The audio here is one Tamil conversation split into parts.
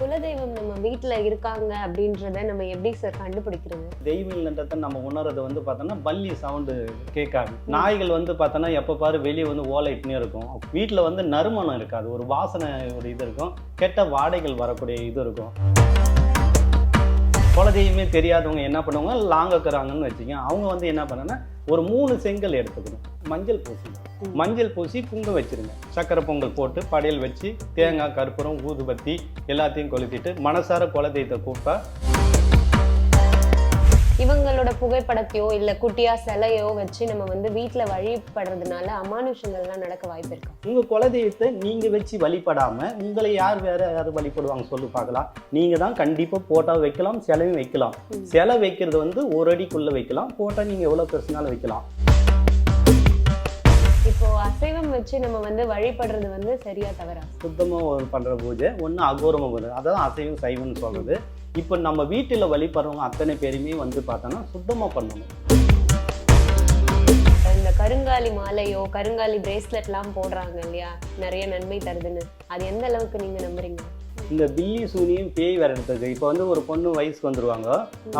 குலதெய்வம் நம்ம வீட்டில் இருக்காங்க அப்படின்றத நம்ம எப்படி சார் கண்டுபிடிக்கிறது? தெய்வம் இல்லைன்றத நம்ம உணர்றது வந்து பார்த்தோன்னா பல்லி சவுண்டு கேட்காது. நாய்கள் வந்து பார்த்தோன்னா எப்போ பாரு வெளியே வந்து ஓலைட்னே இருக்கும். வீட்டில் வந்து நறுமணம் இருக்காது. ஒரு வாசனை ஒரு இது இருக்கும். கெட்ட வாடைகள் வரக்கூடிய இது இருக்கும். குலதெய்வமே தெரியாதவங்க என்ன பண்ணுவாங்க? லாங்கக்கிறாங்கன்னு வச்சுக்க அவங்க வந்து என்ன பண்ணனா ஒரு மூணு செங்கல் எடுத்துக்கணும். மஞ்சள் பூசி. மஞ்சள் பூசி குங்கம் வச்சிருங்க. சக்கரை பொங்கல் போட்டு படையல் வச்சு தேங்காய் கற்பூரம் ஊதுபத்தி எல்லாத்தையும் கொளுத்திட்டு மனசார குலதெய்வத்தை கூப்பிட்டா இவங்களோட புகைப்படத்தையோ இல்ல குட்டியா சிலையோ வச்சு நம்ம வந்து வீட்ல வழிபடுறதுனால அமானுஷங்கள்லாம் நடக்க வாய்ப்பு இருக்கா? உங்க குலதெய்வத்தை நீங்க வச்சு வழிபடாம உங்களை யார் வேற யார் வழிபடுவாங்க சொல்லு பார்க்கலாம். நீங்க தான் கண்டிப்பா போட்டோ வைக்கலாம் சிலையும் வைக்கலாம். சிலை வைக்கிறது வந்து ஒரு அடிக்குள்ள வைக்கலாம் போட்டோ நீங்க எவ்வளவு பெருசுனாலும் வைக்கலாம். இப்போ அசைவம் வச்சு நம்ம வந்து வழிபடுறது வந்து சரியா தவறா? சுத்தமா ஒரு பண்ற பூஜை ஒண்ணு அகோரமா பண்ணுறது அதான் அசைவம் சைவம்னு சொல்றது. இப்போ நம்ம வீட்டுல வழிபடுறவங்க அத்தனை பேருமே வந்து பார்த்தோன்னா சுத்தமா பண்ணணும். இந்த கருங்காலி மாலையோ கருங்காலி பிரேஸ்லெட்லாம் போடுறாங்க இல்லையா? நிறைய நன்மை தருதுன்னு. அது எந்த அளவுக்கு நீங்க நம்புறீங்க? இந்த பில்லி சூனியும் பேய் விரட்டுறதுக்கு இப்போ வந்து ஒரு பொண்ணு வயசுக்கு வந்துருவாங்க.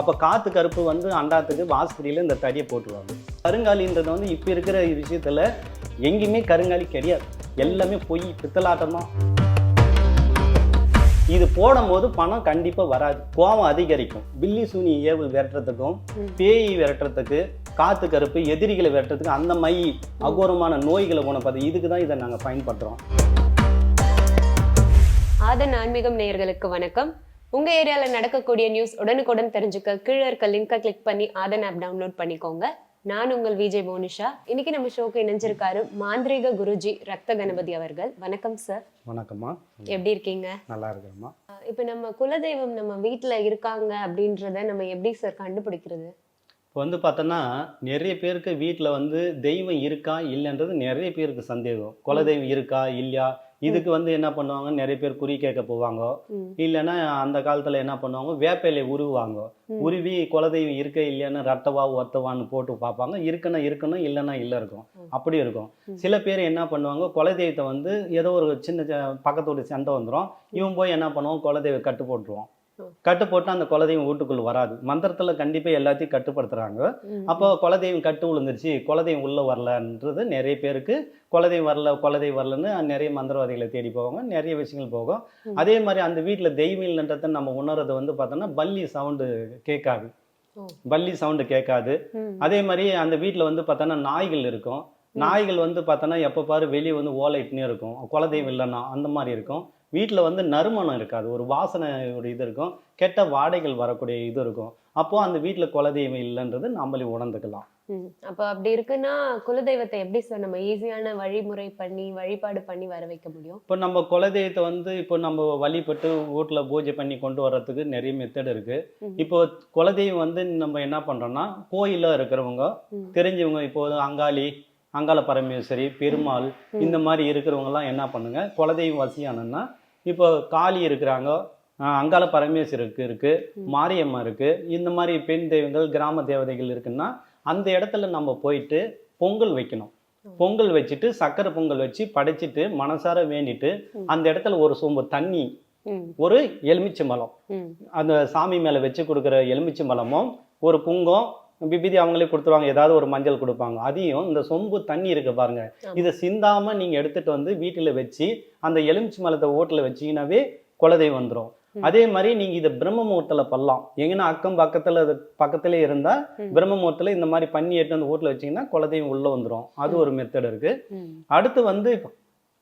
அப்போ காத்து கருப்பு வந்து அண்டாத்துக்கு வாஸ்திரியில இந்த தடியை போட்டுருவாங்க. கருங்காலின்றது வந்து இப்போ இருக்கிற விஷயத்துல எங்கேயுமே கருங்காலி கிடையாது. எல்லாமே பொய் பித்தலாட்டம். தான் இது போடும்போது பணம் கண்டிப்பா வராது. கோபம் அதிகரிக்கும். பில்லி சூனி ஏவு விரட்டுறதுக்கும். பேய் விரட்டுறதுக்கு காத்து கருப்பு எதிரிகளை விரட்டுறதுக்கு அந்த மை. அகோரமான நோய்களை குணப்படுது இதுக்கு தான் இதை நாங்கள் பயன்படுத்துகிறோம் ஆதன் ஆன்மீகம் நேயர்களுக்கு வணக்கம். உங்க ஏரியால நடக்கக்கூடிய நியூஸ் உடனுக்குடன் தெரிஞ்சுக்க கீழே இருக்க லிங்கை கிளிக் பண்ணி ஆதன் ஆப் டவுன்லோட் பண்ணிக்கோங்க. நான் உங்கள் விஜய் மோனிஷா. இன்னைக்கு நம்ம ஷோக்கு இணைஞ்சிருக்காரு மாந்திரீக குருஜி ரக்த கணபதி அவர்கள். வணக்கம் சார் வணக்கம்மா. எப்படி இருக்கீங்க? நல்லா இருக்கிறேம்மா. இப்போ நம்ம குலதெய்வம் நம்ம வீட்ல இருக்காங்க அப்படின்றத நம்ம எப்படி சார் கண்டுபிடிக்கிறது? இப்போ வந்து பார்த்தோன்னா நிறைய பேருக்கு வீட்டில் வந்து தெய்வம் இருக்கா இல்லைன்றது நிறைய பேருக்கு சந்தேகம். குலதெய்வம் இருக்கா இல்லையா? இதுக்கு வந்து என்ன பண்ணுவாங்க நிறைய பேர் குறி கேட்க போவாங்க இல்லைன்னா அந்த காலத்தில் என்ன பண்ணுவாங்க வேப்பையில உருவாங்க. உருவி குலதெய்வம் இருக்க இல்லையான்னு ரத்தவா ஒத்தவான்னு போட்டு பார்ப்பாங்க இருக்குன்னா இருக்கணும் இல்லைன்னா இல்லை இருக்கும். அப்படி இருக்கும். சில பேர் என்ன பண்ணுவாங்க குலதெய்வத்தை வந்து ஏதோ ஒரு சின்ன ச- பக்கத்தோட சண்டை வந்துடும் இவன் போய் என்ன பண்ணுவான் குலதெய்வ கட்டு போட்டுருவான். கட்டு போட்டு அந்த குலதெய்வம் வீட்டுக்குள்ள வராது. மந்திரத்தில் கண்டிப்பாக எல்லாத்தையும் கட்டுப்படுத்துறாங்க. அப்போ குலதெய்வம் கட்டு விழுந்துருச்சு. குலதெய்வம் உள்ளே வரலன்றது நிறைய பேருக்கு குலதெய்வம் வரல குலதெய்வம் வரலன்னு நிறைய மந்திரவாதிகளை தேடி போவாங்க. நிறைய விஷயங்கள் போகும். அதே மாதிரி அந்த வீட்டில் தெய்வம் இல்லைன்றதை நம்ம உணர்றது வந்து பார்த்தோன்னா பல்லி சவுண்டு கேட்காது. பல்லி சவுண்டு கேட்காது. அதே மாதிரி அந்த வீட்டில் வந்து பார்த்தோன்னா நாய்கள் இருக்கும். நாய்கள் வந்து பார்த்தோன்னா எப்போ பாரு வெளியே வந்து ஓலைட்டுனே இருக்கும். குலதெய்வம் இல்லைன்னா அந்த மாதிரி இருக்கும். வீட்டில் வந்து நறுமணம் இருக்காது ஒரு வாசனை ஒரு இது இருக்கும் கெட்ட வாடைகள் வரக்கூடிய இது இருக்கும் அப்போ அந்த வீட்டில் குலதெய்வம் இல்லைன்றது நம்மளே உணர்ந்துக்கலாம். அப்போ அப்படி இருக்குன்னா குலதெய்வத்தை எப்படி சார் நம்ம ஈஸியான வழிமுறை பண்ணி வழிபாடு பண்ணி வர வைக்க முடியும் இப்போ நம்ம குலதெய்வத்தை வந்து இப்போ நம்ம வழிபட்டு வீட்டில் பூஜை பண்ணி கொண்டு வர்றதுக்கு நிறைய மெத்தட் இருக்கு. இப்போ குலதெய்வம் வந்து நம்ம என்ன பண்றோம்னா கோயிலில் இருக்கிறவங்க. தெரிஞ்சவங்க இப்போ அங்காளி அங்காள பரமேஸ்வரி பெருமாள். இந்த மாதிரி இருக்கிறவங்கலாம் என்ன பண்ணுங்க குலதெய்வம் வசியானன்னா இப்போ காளி இருக்கிறாங்க. ஆஹ் அங்காள பரமேஸ்வருக்கு இருக்கு ம். மாரியம்மா இருக்கு. இந்த மாதிரி பெண் தெய்வங்கள் கிராம தேவதைகள் இருக்குன்னா அந்த இடத்துல நம்ம போயிட்டு பொங்கல் வைக்கணும். பொங்கல் வச்சுட்டு சக்கரை பொங்கல் வச்சு படைச்சிட்டு மனசார வேண்டிட்டு. அந்த இடத்துல ஒரு சொம்பு தண்ணி ஒரு எலுமிச்சை மலம் ம், அந்த சாமி மேலே வச்சு கொடுக்குற எலுமிச்சை மலமும் ஒரு குங்கம் விபூதி அவங்களே கொடுத்துருவாங்க. ஏதாவது ஒரு மஞ்சள் கொடுப்பாங்க. அதையும் இந்த சொம்பு தண்ணி இருக்கு பாருங்க. இதை சிந்தாம நீங்க எடுத்துட்டு வந்து வீட்டில் வச்சு அந்த எலுமிச்சை மலத்தை ஓட்டில் வச்சீங்கன்னாவே குலதெய்வம் வந்துடும். அதே மாதிரி நீங்க இதை பிரம்ம முகூர்த்தத்தில் பண்ணலாம். எங்கன்னா அக்கம் பக்கத்துல அது பக்கத்திலே இருந்தா. பிரம்ம முகூர்த்தத்தில் இந்த மாதிரி பண்ணி எடுத்து வந்து வீட்டில் வச்சீங்கன்னா குலதெய்வம் உள்ள வந்துடும் அது ஒரு மெத்தட் இருக்கு. அடுத்து வந்து இப்ப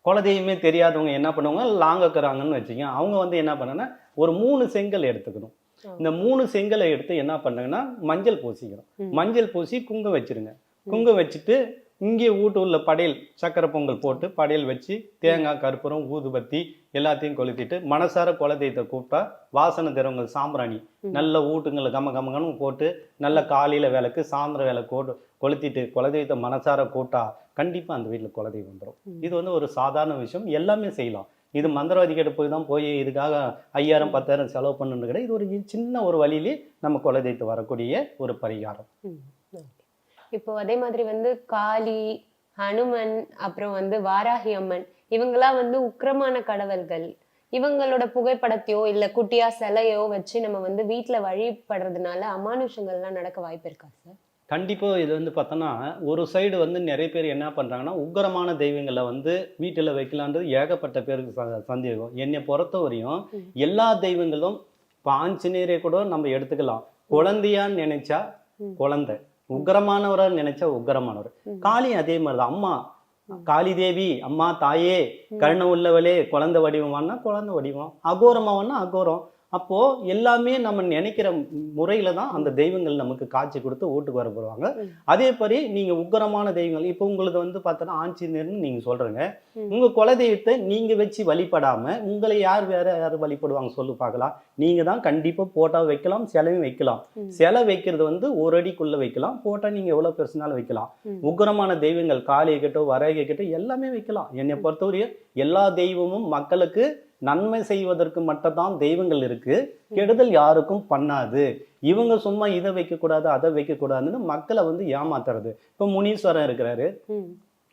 குலதெய்வமே தெரியாதவங்க என்ன பண்ணுவாங்க லாங்கக்கிறாங்கன்னு வச்சுங்க அவங்க வந்து என்ன பண்ணனா ஒரு மூணு செங்கல் எடுத்துக்கணும். இந்த மூணு செங்கலை எடுத்து என்ன பண்ணுங்கன்னா மஞ்சள் பூசிக்கிறோம். மஞ்சள் பூசி குங்கம் வச்சிருங்க. குங்கம் வச்சுட்டு இங்கே உள்ள படையல் சக்கரை பொங்கல் போட்டு படையல் வச்சு தேங்காய் கற்பூரம் ஊதுபத்தி எல்லாத்தையும் கொளுத்திட்டு மனசார குலதெய்வத்தை கூப்பிட்டா வாசனை தருவங்கள் சாம்பிராணி. நல்ல வீட்டுங்களை கம கமகன்னு போட்டு நல்ல காலையில விளக்கு சாயந்தரம் விளக்கு போட்டு கொளுத்திட்டு குலதெய்வத்தை மனசார கூட்டா கண்டிப்பா அந்த வீட்டுல குலதெய்வம் வந்துடும் இது வந்து ஒரு சாதாரண விஷயம். எல்லாமே செய்யலாம். இது மந்திரவாதிகிட்ட போய் தான் போய் இதுக்காக ஐயாயிரம் பத்தாயிரம் செலவு பண்ணணும் கிடையாது இது ஒரு சின்ன ஒரு வழியிலே நம்ம குலதெய்வத்தை வரக்கூடிய ஒரு பரிகாரம். இப்போ அதே மாதிரி வந்து காளி ஹனுமன் அப்புறம் வந்து வாராகி அம்மன் இவங்கெல்லாம் வந்து உக்கிரமான கடவுள்கள். இவங்களோட புகைப்படத்தையோ இல்ல குட்டியா சிலையோ வச்சு நம்ம வந்து வீட்டுல வழிபடுறதுனால அமானுஷங்கள்லாம் நடக்க வாய்ப்பு இருக்கா சார்? கண்டிப்பா இது வந்து பார்த்தோன்னா ஒரு சைடு வந்து நிறைய பேர் என்ன பண்றாங்கன்னா உக்கிரமான தெய்வங்களை வந்து வீட்டில் வைக்கலான்றது ஏகப்பட்ட பேருக்கு ச- சந்தேகம். என்னை பொறுத்த வரையும். எல்லா தெய்வங்களும் இப்போ ஆஞ்சநேயரை கூட நம்ம எடுத்துக்கலாம். குழந்தையான்னு நினைச்சா. குழந்தை. உக்கிரமானவரா நினைச்சா உக்கிரமானவர். காளி அதே மாதிரி தான் அம்மா காளி தேவி அம்மா தாயே கருணை உள்ளவளே குழந்தை வடிவமானா குழந்தை வடிவம். அகோரமாவனா அகோரம். அப்போ எல்லாமே நம்ம நினைக்கிற முறையில தான் அந்த தெய்வங்கள் நமக்கு காட்சி கொடுத்து வீட்டுக்கு வர போடுவாங்க. அதே மாதிரி நீங்க உக்கிரமான தெய்வங்கள் இப்போ உங்களுக்கு வந்து பார்த்தோன்னா ஆஞ்சநேயர்னு நீங்க சொல்றீங்க ம். உங்க குலதெய்வத்தை நீங்க வச்சு வழிபடாம உங்களை யார் வேற யார் வழிபடுவாங்க சொல்லு பார்க்கலாம் நீங்க தான் கண்டிப்பா போட்டோ வைக்கலாம் சிலையும் வைக்கலாம். சிலை வைக்கிறது வந்து ஒரு அடிக்குள்ள வைக்கலாம் போட்டா நீங்க எவ்வளவு பெருசுனாலும் வைக்கலாம். உக்கிரமான தெய்வங்கள் காளி இருக்கட்டும் வரகை இருக்கட்டும் எல்லாமே வைக்கலாம் என்னை பொறுத்தவரையும் எல்லா தெய்வமும் மக்களுக்கு நன்மை செய்வதற்கு மட்டும்தான் தெய்வங்கள் இருக்கு. கெடுதல் யாருக்கும் பண்ணாது. இவங்க சும்மா இதை வைக்கக்கூடாது அதை வைக்கக்கூடாதுன்னு மக்களை வந்து ஏமாத்துறது. இப்போ முனீஸ்வரன் இருக்கிறாரு.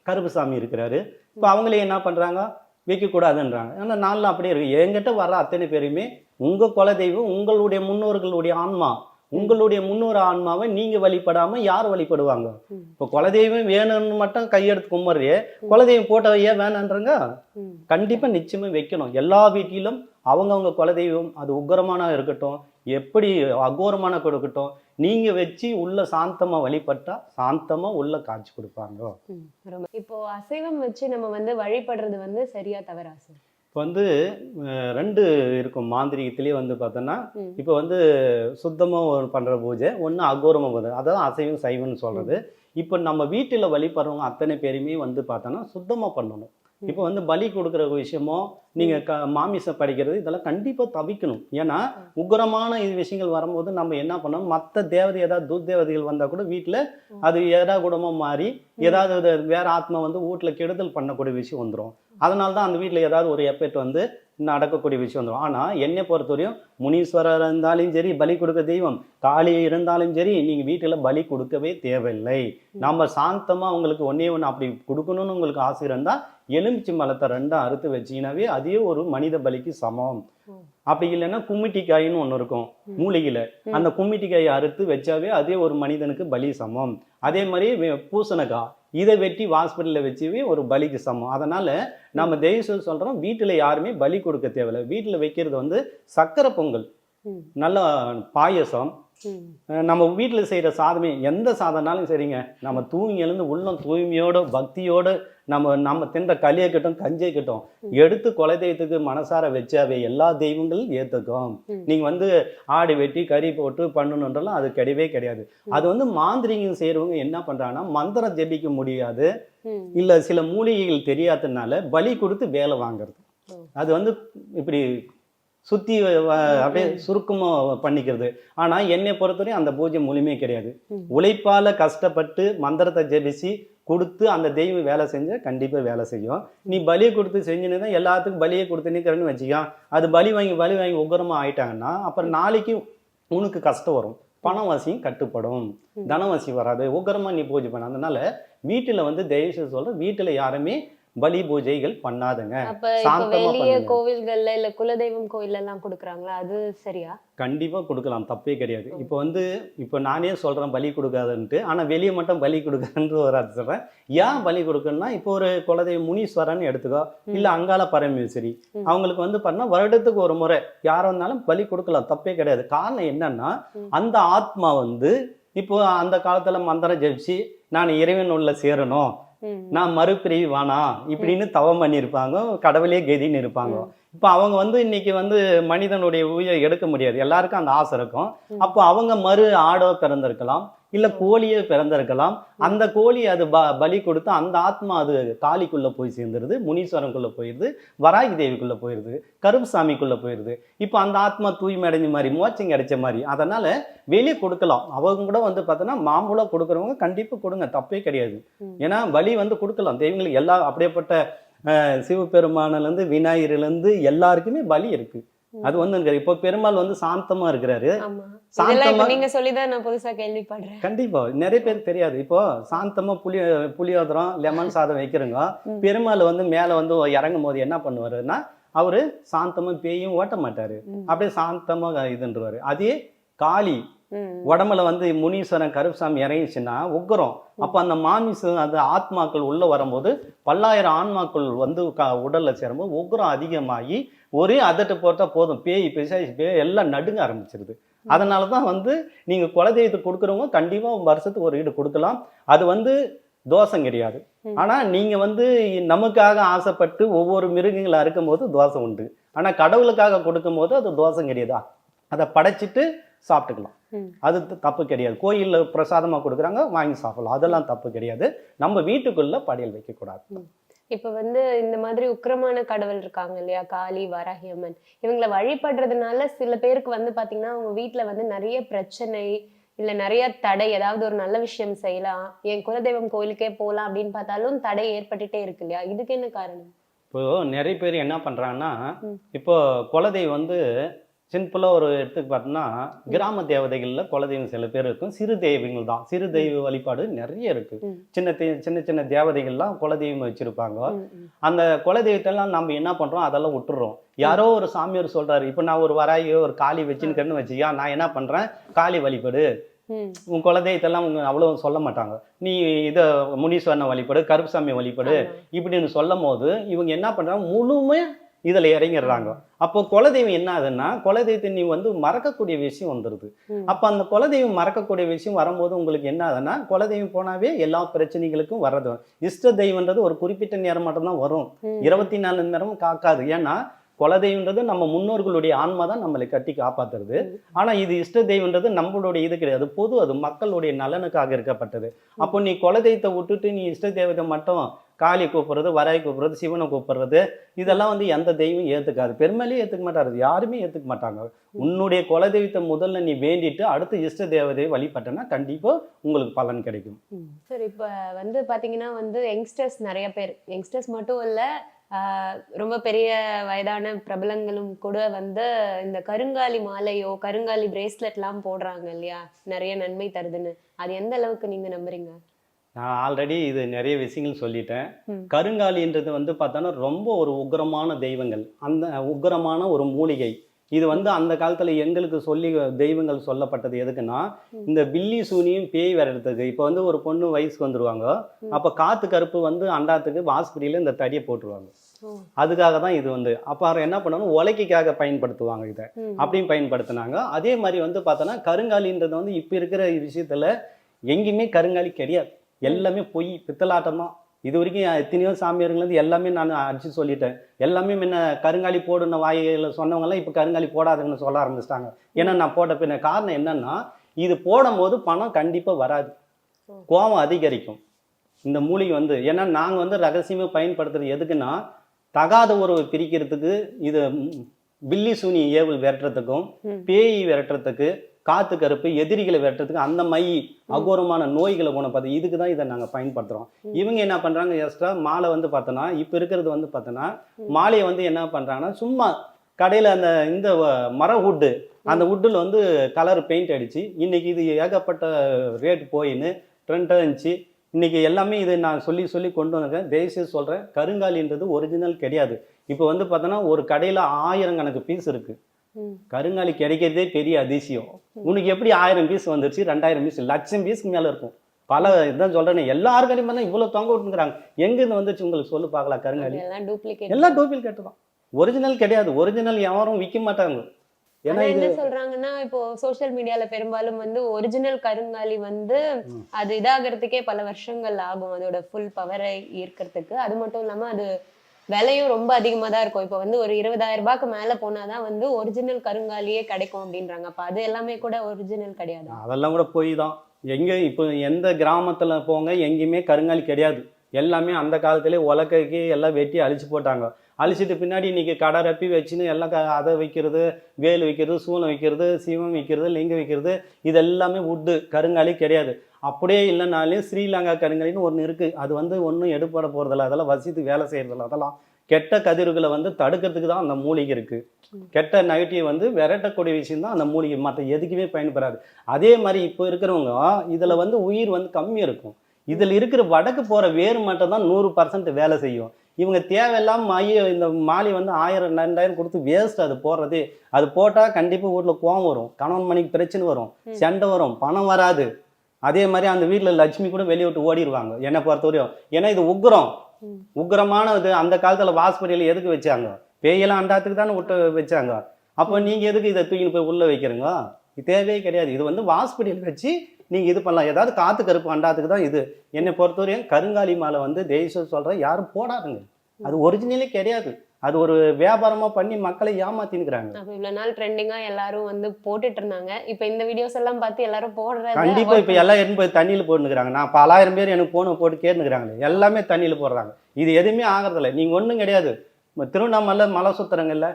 கருப்புசாமி இருக்கிறாரு. இப்போ அவங்களே என்ன பண்றாங்க? வைக்கக்கூடாதுன்றாங்க. ஆனால் நாளில் அப்படியே இருக்கு. என்கிட்ட வர்ற அத்தனை பேருமே உங்க குலதெய்வம் உங்களுடைய முன்னோர்களுடைய ஆன்மா. உங்களுடைய முன்னோர் ஆன்மாவை நீங்க வழிபடாம யார் வழிபடுவாங்க. இப்போ குலதெய்வம் வேணும்னு மட்டும் கையெடுத்து கும்பிட்றியே குலதெய்வம் போட்டோ ஏன் வேணான்றங்க. கண்டிப்பா நிச்சயமா வைக்கணும். எல்லா வீட்டிலும் அவங்கவங்க குலதெய்வம் அது உக்கிரமான இருக்கட்டும் எப்படி அகோரமான கொடுக்கட்டும் நீங்க வச்சு உள்ள சாந்தமா வழிபட்டா சாந்தமா உள்ள காட்சி கொடுப்பாங்க. இப்போ அசைவம் வச்சு நம்ம வந்து வழிபடுறது வந்து சரியா தவறா சார்? இப்போ வந்து ரெண்டு இருக்கும். மாந்திரிகத்திலேயே வந்து பார்த்தோன்னா. இப்போ வந்து சுத்தமாக ஒரு பண்ணுற பூஜை ஒன்று அகோரமாக பூஜை அதான் அசைவம் சைவம்னு சொல்கிறது இப்போ நம்ம வீட்டில் வழிபடுறவங்க அத்தனை பேருமே வந்து பார்த்தோன்னா சுத்தமாக பண்ணணும். இப்போ வந்து பலி கொடுக்குற விஷயமோ நீங்கள் க மாமிசம் படிக்கிறது இதெல்லாம் கண்டிப்பாக தவிக்கணும். ஏன்னா உக்கிரமான இது விஷயங்கள் வரும்போது நம்ம என்ன பண்ணணும்? மற்ற தேவதை ஏதாவது தூத் தேவதைகள் வந்தால் கூட வீட்டில் அது ஏதாவது குடமாக மாறி ஏதாவது வேற ஆத்மா வந்து வீட்டில் கெடுதல் பண்ணக்கூடிய விஷயம் வந்துடும் அதனால தான் அந்த வீட்டில் ஏதாவது ஒரு எஃபெக்ட் வந்து நடக்கக்கூடிய விஷயம் வந்துடும் ஆனால் என்னை பொறுத்தவரையும் முனீஸ்வரர் இருந்தாலும் சரி பலி கொடுக்க தெய்வம் காளி இருந்தாலும் சரி நீங்கள் வீட்டில் பலி கொடுக்கவே தேவையில்லை. நம்ம சாந்தமாக உங்களுக்கு ஒன்றே ஒன்று அப்படி கொடுக்கணும்னு உங்களுக்கு ஆசை இருந்தால் எலுமிச்சை மலத்தை ரெண்டாக அறுத்து வச்சீங்கன்னாவே அதே ஒரு மனித பலிக்கு சமம். அப்படி இல்லைன்னா கும்மிட்டிக்காயின்னு ஒன்று இருக்கும் மூலிகையில். அந்த கும்மிட்டிக்காயை அறுத்து வச்சாவே அதே ஒரு மனிதனுக்கு பலி சமம். அதே மாதிரி பூசணக்காய் இதை வெட்டி ஹாஸ்பிட்டலில் வச்சுவே ஒரு பலிக்கு சமம். அதனால நம்ம தெய்வம் சொல்றோம் வீட்டில் யாருமே பலி கொடுக்க தேவையில்லை. வீட்டில் வைக்கிறது வந்து சக்கரை பொங்கல். நல்ல பாயசம். நம்ம வீட்டில் செய்கிற சாதமே எந்த சாதம்னாலும் சரிங்க. நம்ம தூங்கி எழுந்து உள்ளம் தூய்மையோட பக்தியோட நம்ம நம்ம தின்ற களியை கட்டும் கஞ்சியை கட்டும் எடுத்து குலதெய்வத்துக்கு மனசார வச்சாவே எல்லா தெய்வங்களும் ஏற்றுக்கும். நீங்க வந்து ஆடு வெட்டி கறி போட்டு பண்ணணுன்றலாம் அது கிடையவே கிடையாது அது வந்து மாந்திரிகம் செய்கிறவங்க என்ன பண்றாங்கன்னா மந்திரம் ஜெபிக்க முடியாது. இல்ல சில மூலிகைகள் தெரியாததுனால பலி கொடுத்து வேலை வாங்குறது. அது வந்து இப்படி சுத்தி அப்படியே சுருக்கமா பண்ணிக்கிறது ஆனா என்னை பொறுத்தவரையும் அந்த பூஜை முழுமையே கிடையாது. உழைப்பால கஷ்டப்பட்டு மந்திரத்தை ஜெபிச்சு கொடுத்து அந்த தெய்வம் வேலை செஞ்சா கண்டிப்பா வேலை செய்யும். நீ பலியை கொடுத்து செஞ்சுன்னு தான் எல்லாத்துக்கும் பலியை கொடுத்து நிற்கிறன்னு வச்சுக்கோ. அது பலி வாங்கி பலி வாங்கி உகரமா ஆயிட்டாங்கன்னா அப்புறம் நாளைக்கு உனக்கு கஷ்டம் வரும். பணம் வசியும் கட்டுப்படும். தனவசி வராது. உகரமா நீ பூஜை பண்ண. அதனால வீட்டுல வந்து தயவுசெய்து சொல்றேன் வீட்டுல யாருமே பலி பூஜைகள் பண்ணாதுங்க. வெளிய. கோவில்கள்ல இல்ல குலதெய்வம் கோயில்ல எல்லாம் கொடுக்குறாங்களா? அது சரியா? கண்டிப்பா கொடுக்கலாம். தப்பே கிடையாது. இப்போ வந்து இப்போ நானே சொல்றேன் பலி கொடுக்காதுன்ட்டு. ஆனா வெளியே மட்டும் பலி கொடுக்காதுன்ற ஒரு அர்த்தம் சொல்றேன். ஏன் பலி கொடுக்கணும்னா இப்போ ஒரு குலதெய்வ முனீஸ்வரன் எடுத்துக்கோ. இல்ல அங்காள பரமேஸ்வரி. அவங்களுக்கு வந்து பண்ணா வருடத்துக்கு ஒரு முறை யாரா இருந்தாலும் பலி கொடுக்கலாம். தப்பே கிடையாது. காரணம் என்னன்னா. அந்த ஆத்மா வந்து இப்போ அந்த காலத்துல மந்திரம் ஜெபிச்சு நான் இறைவன் உள்ள சேரணும். நான் மறுபிரிவு வேணாம் இப்படின்னு தவம் பண்ணியிருப்பாங்க கடவுளே கதின்னு இருப்பாங்க. இப்போ அவங்க வந்து இன்னைக்கு வந்து மனிதனுடைய உயிரை எடுக்க முடியாது. எல்லாருக்கும் அந்த ஆசை இருக்கும். அப்போ அவங்க மறு ஆடோ பிறந்திருக்கலாம் இல்ல கோழியோ பிறந்திருக்கலாம். அந்த கோழி அது ப பலி கொடுத்து அந்த ஆத்மா அது காளிக்குள்ள போய் சேர்ந்துருது முனீஸ்வரனுக்குள்ள போயிடுது வராகி தேவிக்குள்ள போயிடுது கருப்புசாமிக்குள்ள போயிடுது இப்போ அந்த ஆத்மா தூய்மை அடைஞ்ச மாதிரி மோச்சம் கிடைச்ச மாதிரி அதனால வெளியே கொடுக்கலாம். அவங்க கூட வந்து பார்த்தோன்னா மாம்பழம் கொடுக்குறவங்க கண்டிப்பா கொடுங்க தப்பே கிடையாது. ஏன்னா பலி வந்து கொடுக்கலாம். தெய்வங்களுக்கு எல்லா அப்படியேப்பட்ட சிவபெருமானிலேருந்து விநாயகர்லேருந்து எல்லாருக்குமே பலி இருக்கு. அது வந்து இப்போ பெருமாள் வந்து சாந்தமா இருக்கிறாரு. சாந்தமா நீங்க சொல்லிதான் நான் புதுசா கேள்விப்படுறேன். கண்டிப்பா. நிறைய பேருக்கு தெரியாது. இப்போ சாந்தமா புளி புளியோதரம் லெமன் சாதம் வைக்கிறோங்க. பெருமாள் வந்து மேல வந்து இறங்கும் போது என்ன பண்ணுவாருன்னா அவரு சாந்தமா பேயும் ஓட்ட மாட்டாரு. அப்படியே சாந்தமா இதுன்றவாரு. அதே காளி. உடம்புல வந்து முனீஸ்வரன் கருப்புசாமி இறங்கிச்சுன்னா உக்கரம். அப்ப அந்த மாமிச அந்த ஆத்மாக்கள் உள்ள வரும்போது பல்லாயிரம் ஆன்மாக்கள் வந்து க- உடல்ல சேரும்போது உக்கரம் அதிகமாகி ஒரே அதட்டு போட்டா போதும். பேய் பிசாசு பேய் எல்லாம் நடுங்க ஆரம்பிச்சிருது. அதனால தான் வந்து நீங்க குலதெய்வத்துக்கு கொடுக்குறவங்க கண்டிப்பா வருஷத்துக்கு ஒரு வீடு கொடுக்கலாம். அது வந்து தோஷம் கிடையாது. ம். ஆனா நீங்க வந்து நமக்காக ஆசைப்பட்டு ஒவ்வொரு மிருகங்களை அறுக்கும்போது தோஷம் உண்டு. ஆனா கடவுளுக்காக கொடுக்கும்போது அது தோஷம் கிடையாது? அதை படைச்சிட்டு சாப்பிட்டுக்கலாம். அது தப்பு கிடையாது. கோயில்ல பிரசாதமா கொடுக்குறாங்க வாங்கி சாப்பிடலாம். அதெல்லாம் தப்பு கிடையாது. நம்ம வீட்டுக்குள்ள படையல் வைக்கக்கூடாது. இப்ப வந்து இந்த மாதிரி உக்கிரமான கடவுள் இருக்காங்க இல்லையா? காளி வராகி அம்மன். இவங்களை வழிபடுறதுனால சில பேருக்கு வந்து பாத்தீங்கன்னா அவங்க வீட்ல வந்து நிறைய பிரச்சனை இல்ல நிறைய தடை ஏதாவது ஒரு நல்ல விஷயம் செய்யலாம். என் குலதெய்வம் கோயிலுக்கே போலாம் அப்படின்னு பார்த்தாலும் தடை ஏற்பட்டுட்டே இருக்கு இல்லையா? இதுக்கு என்ன காரணம்? இப்போ நிறைய பேர் என்ன பண்றாங்கன்னா. இப்போ குலதெய்வம் வந்து சிம்பிளா ஒரு எடுத்துக்கு பார்த்தோம்னா கிராம தேவதைகள்ல குலதெய்வம் சில பேர் இருக்கும். சிறு தெய்வங்கள் தான். சிறு தெய்வ வழிபாடு நிறைய இருக்கு. சின்ன சின்ன சின்ன தேவதைகள்லாம் குலதெய்வம் வச்சிருப்பாங்க. அந்த குலதெய்வத்தெல்லாம் நம்ம என்ன பண்றோம்? அதெல்லாம் விட்டுறோம். யாரோ ஒரு சாமியார் சொல்றாரு இப்போ நான் ஒரு வராயோ ஒரு காளி வச்சுன்னு வச்சியா நான் என்ன பண்றேன்? காளி வழிபடு. உன் குலதெய்வத்தெல்லாம் உங்க அவ்வளவு சொல்ல மாட்டாங்க. நீ இத முனீஸ்வரனை வழிபடு கருப்புசாமி வழிபடு. இப்படின்னு சொல்லும் போது இவங்க என்ன பண்றாங்க? முழுமையா இதுல இறங்கிடுறாங்க. அப்போ குலதெய்வம் என்ன ஆகுதுன்னா குலதெய்வத்தை நீ வந்து மறக்கக்கூடிய விஷயம் வந்துருது. ம். அப்ப அந்த குலதெய்வம் மறக்கக்கூடிய விஷயம் வரும்போது உங்களுக்கு என்ன ஆகுதுன்னா குலதெய்வம் போனாவே எல்லா பிரச்சனைகளுக்கும் வர்றது இஷ்ட தெய்வன்றது ஒரு குறிப்பிட்ட நேரம் மட்டும்தான் வரும். இருபத்தி நாலு நேரமும் காக்காது. ஏன்னா குலதெய்வன்றது நம்ம முன்னோர்களுடைய ஆன்மா தான் நம்மளை கட்டி காப்பாத்துறது. ஆனா இது இஷ்ட தெய்வன்றது நம்மளுடைய இது கிடையாது. பொது அது மக்களுடைய நலனுக்காக இருக்கப்பட்டது. அப்போ நீ குலதெய்வத்தை விட்டுட்டு நீ இஷ்ட தெய்வத்தை மட்டும் காளி கூப்பிடுறது வராய் கூப்பிடுறது சிவனை கூப்பிடுறது இதெல்லாம் வந்து எந்த தெய்வம் ஏத்துக்காது. பெருமையிலே ஏத்துக்க மாட்டாரு. யாருமே ஏத்துக்க மாட்டாங்க. உன்னுடைய குலதெய்வத்தை முதல்ல நீ வேண்டிட்டு அடுத்து இஷ்ட தேவதையை வழிபட்டனா கண்டிப்பா உங்களுக்கு பலன் கிடைக்கும். சார் இப்ப வந்து பாத்தீங்கன்னா வந்து யங்ஸ்டர்ஸ் நிறைய பேர். யங்ஸ்டர்ஸ் மட்டும் இல்ல ஆஹ் ரொம்ப பெரிய வயதான பிரபலங்களும் கூட வந்து இந்த கருங்காலி மாலையோ கருங்காலி பிரேஸ்லெட்லாம் போடுறாங்க இல்லையா? நிறைய நன்மை தருதுன்னு. அது எந்த அளவுக்கு நீங்க நம்புறீங்க? நான் ஆல்ரெடி இது நிறைய விஷயங்கள் சொல்லிட்டேன். கருங்காலின்றது வந்து பார்த்தோன்னா ரொம்ப ஒரு உக்கிரமான தெய்வங்கள். அந்த உக்கிரமான ஒரு மூலிகை. இது வந்து அந்த காலத்துல எங்களுக்கு சொல்லி தெய்வங்கள் சொல்லப்பட்டது எதுக்குன்னா இந்த பில்லி சூனியும் பேய் விரட்டுறதுக்கு. இப்போ வந்து ஒரு பொண்ணு வயசுக்கு வந்துருவாங்க. அப்ப காத்து கருப்பு வந்து அண்டாத்துக்கு வாஸ்படியில இந்த தடியை போட்டுருவாங்க. அதுக்காக தான் இது வந்து. அப்ப என்ன பண்ணுவாங்க உலக்கைக்காக பயன்படுத்துவாங்க இதை. ம். அப்படியும் பயன்படுத்தினாங்க. அதே மாதிரி வந்து பார்த்தோன்னா கருங்காலின்றது வந்து இப்போ இருக்கிற விஷயத்துல எங்கேயுமே கருங்காலி கிடையாது. எல்லாமே பொய் பித்தலாட்டம் தான் இது வரைக்கும் எத்தனையோ சாமியாருங்க இருந்து எல்லாமே நான் அடிச்சு சொல்லிட்டேன். எல்லாமே முன்ன கருங்காலி போடுன வாயில சொன்னவங்கலாம் இப்போ கருங்காலி போடாதுங்கன்னு சொல்ல ஆரம்பிச்சிட்டாங்க. ஏன்னா நான் போட்ட பின்ன காரணம் என்னன்னா இது போடும்போது பணம் கண்டிப்பா வராது. கோபம் அதிகரிக்கும். இந்த மூலிகை வந்து ஏன்னா நாங்கள் வந்து ரகசியமாக பயன்படுத்துறது எதுக்குன்னா தகாத உறவை பிரிக்கிறதுக்கு இது பில்லி சூனி ஏவல் விரட்டுறதுக்கும். பேய் விரட்டுறதுக்கு காத்து கருப்பு எதிரிகளை விரட்டுறதுக்கு அந்த மை அகோரமான நோய்களை குணப்படுது இதுக்கு தான் இதை நாங்கள் பயன்படுத்துகிறோம் இவங்க என்ன பண்ணுறாங்க எக்ஸ்ட்ரா மாலை வந்து பார்த்தோன்னா இப்போ இருக்கிறது வந்து பார்த்தோன்னா மாலையை வந்து என்ன பண்ணுறாங்கன்னா சும்மா கடையில் அந்த இந்த மர வுட்டு அந்த வுட்டில் வந்து கலர் பெயிண்ட் அடிச்சு இன்னைக்கு இது ஏகப்பட்ட ரேட் போயின்னு ட்ரெண்டாக இருந்துச்சு. இன்னைக்கு எல்லாமே இது நான் சொல்லி சொல்லி கொண்டு வந்திருக்கேன். தயவுசெய்து சொல்கிறேன் கருங்காலின்றது ஒரிஜினல் கிடையாது. இப்போ வந்து பார்த்தோன்னா ஒரு கடையில் ஆயிரம் கணக்கு பீஸ் இருக்கு. ம். கருங்காலி கிடைக்கிறதே பெரிய அதிசயம். உனக்கு எப்படி ஆயிரம் பீஸ் வந்துருச்சு? ரெண்டாயிரம் பீஸ் லட்சம் பீஸ்க்கு மேலே இருக்கும். பல இதான் சொல்றேனே எல்லாருக்கும் பார்த்தா இவ்வளோ தொங்க விட்டுங்கிறாங்க எங்கேருந்து வந்துச்சு உங்களுக்கு சொல்லு பார்க்கலாம் கருங்காலி. எல்லாம் டூப்ளிகேட் தான். ஒரிஜினல் கிடையாது. ஒரிஜினல் யாரும் விற்க மாட்டாங்க. ஏன்னா என்ன சொல்றாங்கன்னா இப்போ சோஷியல் மீடியால பெரும்பாலும் வந்து ஒரிஜினல் கருங்காலி வந்து அது இதாகிறதுக்கே பல வருஷங்கள் ஆகும். அதோட ஃபுல் பவரை ஈர்க்கறதுக்கு. அது மட்டும் இல்லாம அது விலையும் ரொம்ப அதிகமாக தான் இருக்கும். இப்போ வந்து ஒரு இருபதாயிரம் ரூபாய்க்கு மேலே போனால் தான் வந்து ஒரிஜினல் கருங்காலியே கிடைக்கும் அப்படின்றாங்க. அப்போ அது எல்லாமே கூட ஒரிஜினல் கிடையாது. அதெல்லாம் கூட போய் தான். எங்கே இப்போ எந்த கிராமத்தில் போங்க எங்கேயுமே கருங்காலி கிடையாது. எல்லாமே அந்த காலத்திலே உலக்கைக்கு எல்லாம் வெட்டி அழிச்சு போட்டாங்க. அழிச்சிட்டு பின்னாடி இன்றைக்கி கடை ரப்பி வச்சுன்னு எல்லாம் க- அதை வைக்கிறது வேல் வைக்கிறது சூளம் வைக்கிறது சிவம் வைக்கிறது லிங்கம் வைக்கிறது இது எல்லாமே உட்டு கருங்காலி கிடையாது. அப்படியே இல்லைனாலும் ஸ்ரீலங்கா கருங்காலின்னு ஒன்று இருக்குது அது வந்து ஒன்றும் எடுப்பட போகிறதில்ல அதெல்லாம் வசித்து வேலை செய்கிறதில்ல அதெல்லாம் கெட்ட கதிர்களை வந்து தடுக்கிறதுக்கு தான் அந்த மூலிகை இருக்குது கெட்ட நெகட்டிவ் வந்து விரட்டக்கூடிய விஷயம் தான் அந்த மூலிகை. மற்ற எதுக்குமே பயன்படாது அதே மாதிரி இப்போ இருக்கிறவங்க இதில் வந்து உயிர் வந்து கம்மி இருக்கும். இதில் இருக்கிற வடக்கு போகிற வேறு மட்டும் தான் நூறு பர்சன்ட் வேலை செய்யும். இவங்க தேவையில்லாம மைய இந்த மாலி வந்து ஆயிரம் ரெண்டாயிரம் கொடுத்து வேஸ்ட் அது போடுறது. அது போட்டால் கண்டிப்பாக வீட்டில் கோவம் வரும். கணவன் மணிக்கு பிரச்சனை வரும். சண்டை வரும். பணம் வராது. அதே மாதிரி அந்த வீட்டில் லட்சுமி கூட வெளியே விட்டு ஓடிடுவாங்க என்னை பொறுத்தவரையும். ஏன்னா இது உக்ரம். உக்ரமான இது அந்த காலத்தில் வாஸ்படியில் எதுக்கு வச்சாங்க? பேயெல்லாம் அண்டாத்துக்கு தானே விட்டு வச்சாங்க. அப்போ நீங்கள் எதுக்கு இதை தூக்கின்னு போய் உள்ளே வைக்கிறீங்க? இது தேவையே கிடையாது. இது வந்து வாஸ்படியில் வச்சு நீங்கள் இது பண்ணலாம். ஏதாவது காத்து கருப்பு அண்டாத்துக்கு தான் இது. என்னை பொறுத்தவரையும் கருங்காலி மாலை வந்து தேய்சம் சொல்கிறேன் யாரும் போடாதுங்க. அது ஒரிஜினலே கிடையாது. அது ஒரு வியாபாரமாக பண்ணி மக்களை ஏமாத்தினுக்கிறாங்க அப்ப இவ்வளவு நாள் ட்ரெண்டிங்கா எல்லாரும் வந்து போட்டுட்டு இருந்தாங்க. இப்ப இந்த வீடியோஸ் எல்லாம் பார்த்து எல்லாரும் போடுறது கண்டிப்பா இப்ப எல்லாம் எடுத்து போய் தண்ணியில போட்டுக்கிறாங்க நான் பலாயிரம் பேர் எனக்கு போன போட்டு கேட்டுக்கிறாங்களே எல்லாமே தண்ணியில போடுறாங்க. இது எதுவுமே ஆகிறதில்ல. நீங்க ஒண்ணும் கிடையாது. திருவண்ணாமலை மலை சுத்துறங்கல்ல.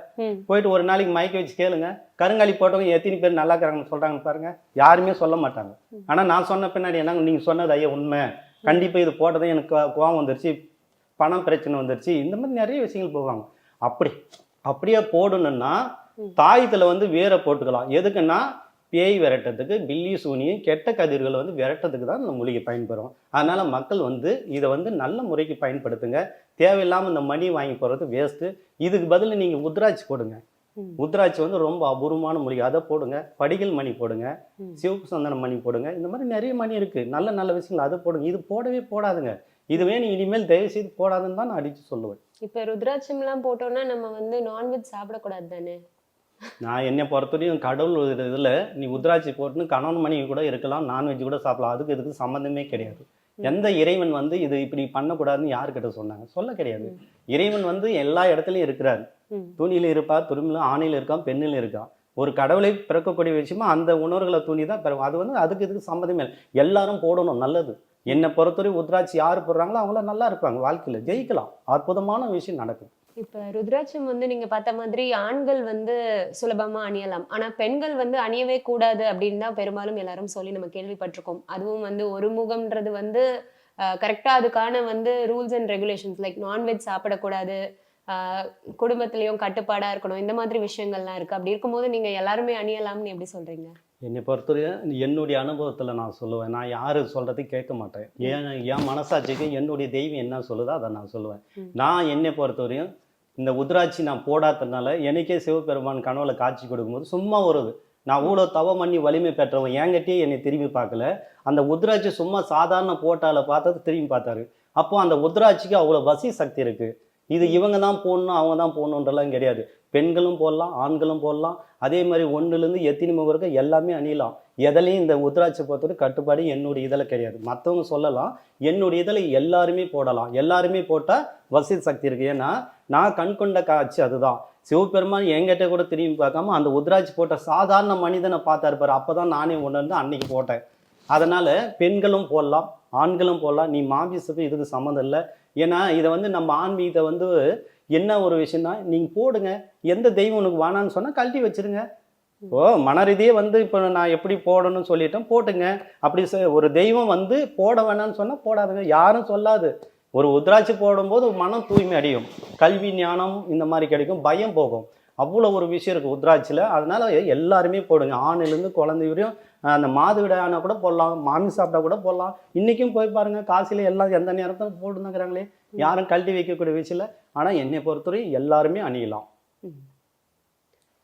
போயிட்டு ஒரு நாளைக்கு மயக்க வச்சு கேளுங்க. கருங்காலி போட்டவங்க எத்தனை பேர் நல்லா இருக்கிறாங்கன்னு சொல்றாங்க பாருங்க. யாருமே சொல்ல மாட்டாங்க. ஆனா நான் சொன்ன பின்னாடி என்னங்க நீங்க சொன்னது ஐயா உண்மை. கண்டிப்பா இது போட்டதும் எனக்கு கோவம் வந்துருச்சு. பணம் பிரச்சனை வந்துருச்சு. இந்த மாதிரி நிறைய விஷயங்கள் போவாங்க. அப்படி அப்படியே போடணும்னா. தாயத்துல வந்து வேரை போட்டுக்கலாம். எதுக்குன்னா பேய் விரட்டத்துக்கு பில்லி சூனியும் கெட்ட கதிர்கள் வந்து விரட்டத்துக்கு தான் இந்த மூலிகை பயன்பெறும் அதனால மக்கள் வந்து இதை வந்து நல்ல முறைக்கு பயன்படுத்துங்க. தேவையில்லாம இந்த மணி வாங்கி போடுறது வேஸ்ட்டு இதுக்கு பதில் நீங்க உத்ராட்சி போடுங்க. உத்ராட்சி வந்து ரொம்ப அபூர்வமான மூலிகை. அதை போடுங்க. படிகள் மணி போடுங்க. சிவப்பு சந்தன மணி போடுங்க. இந்த மாதிரி நிறைய மணி இருக்கு. நல்ல நல்ல விஷயங்கள் அதை போடுங்க. இது போடவே போடாதுங்க. இதுவே நீ இனிமேல் தயவு செய்து போடாதுன்னு தான் நான் அடிச்சு சொல்லுவேன். இப்ப ருத்ராட்சம் எல்லாம் போட்டோம்னா நம்ம வந்து நான்வெஜ் சாப்பிடக்கூடாது தானே? நான் என்னை பொறுத்தவரையும் கடவுள் இதுல நீ உத்ராட்சி போட்டுன்னு கணவன் மனைவி கூட இருக்கலாம் நான்வெஜ் கூட சாப்பிடலாம். அதுக்கு இதுக்கு சம்மந்தமே கிடையாது. எந்த இறைவன் வந்து இது இப்படி பண்ணக்கூடாதுன்னு யாருக்கிட்ட சொன்னாங்க? சொல்ல கிடையாது. இறைவன் வந்து எல்லா இடத்துலயும் இருக்கிறார். துணியில இருப்பார் துரும்பில ஆணில இருக்கான் பெண்ணில இருக்கான். ஒரு கடவுளை பிறக்கக்கூடிய விஷயமா அந்த உணர்வுகளை துணி தான் பிறக்கும். அது வந்து அதுக்கு இதுக்கு சம்மந்தமே இல்லை. எல்லாரும் போடணும் நல்லது. என்னை பொறுத்தவரை உத்ராட்சி யார் போடுறாங்களோ அவங்கள நல்லா இருப்பாங்க வாழ்க்கையில் ஜெயிக்கலாம். அற்புதமான விஷயம் நடக்கும். இப்போ ருத்ராட்சம் வந்து நீங்க பார்த்த மாதிரி ஆண்கள் வந்து சுலபமா அணியலாம். ஆனா பெண்கள் வந்து அணியவே கூடாது அப்படின்னு தான் பெரும்பாலும் எல்லாரும் சொல்லி நம்ம கேள்விப்பட்டிருக்கோம். அதுவும் வந்து ஒரு முகம்ன்றது வந்து கரெக்டாக அதுக்கான வந்து rules and regulations like nonveg சாப்பிடக்கூடாது குடும்பத்திலையும் கட்டுப்பாடாக இருக்கணும் இந்த மாதிரி விஷயங்கள்லாம் இருக்குது அப்படி இருக்கும்போது நீங்கள் எல்லாருமே அணியலாம்னு எப்படி சொல்கிறீங்க என்னை பொறுத்தவரையும் என்னுடைய அனுபவத்தில் நான் சொல்லுவேன். நான் யார் சொல்கிறதையும் கேட்க மாட்டேன். ஏன் என் மனசாட்சிக்கு என்னுடைய தெய்வம் என்ன சொல்லுதோ அதை நான் சொல்லுவேன். நான் என்னை பொறுத்தவரையும் இந்த உத்ராட்சி நான் போடாததுனால எனக்கே சிவபெருமான் கனவுல காட்சி கொடுக்கும்போது சும்மா வருது நான் இவ்வளோ தவம் பண்ணி வலிமை பெற்றவன் என்கிட்டயே என்னை திரும்பி பார்க்கல. அந்த உத்ராட்சி சும்மா சாதாரண போட்டால பார்த்தது திரும்பி பார்த்தாரு. அப்போ அந்த உத்ராட்சிக்கு அவ்வளோ வசி சக்தி இருக்கு. இது இவங்க தான் போடணும் அவங்க தான் போடணுன்றலாம் கிடையாது. பெண்களும் போடலாம் ஆண்களும் போடலாம். அதே மாதிரி ஒன்றுலேருந்து எத்தினி முகம் எல்லாமே அணியலாம். எதுலையும் இந்த உத்ராட்சி பொறுத்தவரை கட்டுப்பாடு என்னுடைய இதில் கிடையாது. மற்றவங்க சொல்லலாம் என்னுடைய இதில் எல்லாருமே போடலாம். எல்லாருமே போட்டால் வசதி சக்தி இருக்குது ஏன்னா நான் கண் கொண்ட காட்சி அதுதான். சிவபெருமான் என்கிட்ட கூட திரும்பி பார்க்காம அந்த உத்ராட்சி போட்ட சாதாரண மனிதனை பார்த்தா இருப்பார் அப்போ தான் நானே உணர்ந்து அன்னைக்கு போட்டேன். அதனால் பெண்களும் போடலாம் ஆண்களும் போடலாம். நீ மாபிசுக்கு இதுக்கு சம்மந்தம் இல்லை. ஏன்னா இதை வந்து நம்ம ஆன்மீகத்தை வந்து என்ன ஒரு விஷயம்னா நீங்கள் போடுங்க. எந்த தெய்வம் உனக்கு வானான்னு சொன்னால் கழட்டி வச்சிருங்க. ஓ மனரீதியே வந்து இப்போ நான் எப்படி போடணும்னு சொல்லிட்டேன் போட்டுங்க. அப்படி ஒரு தெய்வம் வந்து போட வேணாம்னு சொன்னால் போடாதுங்க. யாரும் சொல்லாது. ஒரு உத்ராட்சி போடும்போது மனம் தூய்மை அடையும். கல்வி ஞானம் இந்த மாதிரி கிடைக்கும். பயம் போகும். அவ்வளோ ஒரு விஷயம் இருக்குது உத்ராட்சியில். அதனால எல்லாருமே போடுங்க. ஆணிலேருந்து குழந்தை வரையும் அந்த மாதவிடாய் ஆனால் கூட போடலாம் மாமி சாப்பிட்டா கூட போடலாம். இன்றைக்கும் போய் பாருங்க காசில எல்லாம் எந்த நேரத்தில் போட்டுருந்தாங்கிறாங்களே. யாரும் கழட்டி வைக்கக்கூடிய விஷயம் இல்லை. ஆனால் என்னை பொறுத்தவரை எல்லாருமே அணியலாம்.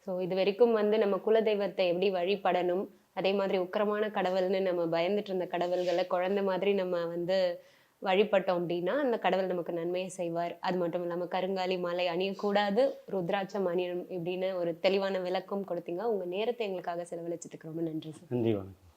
ஸோ இது வரைக்கும் வந்து நம்ம குலதெய்வத்தை எப்படி வழிபடணும் அதே மாதிரி உக்கிரமான கடவுள்னு நம்ம பயந்துட்டு இருந்த கடவுள்களை குழந்தை மாதிரி நம்ம வந்து வழிபட்டோம் அப்படின்னா அந்த கடவுள் நமக்கு நன்மையை செய்வார். அது மட்டும் இல்லாமல் கருங்காலி மாலை அணியக்கூடாது. ருத்ராட்சம் அணியணும் இப்படின்னு ஒரு தெளிவான விளக்கம் கொடுத்தீங்க. உங்க நேரத்தை எங்களுக்காக செலவழிச்சதுக்கு ரொம்ப நன்றி சார். நன்றி வணக்கம்.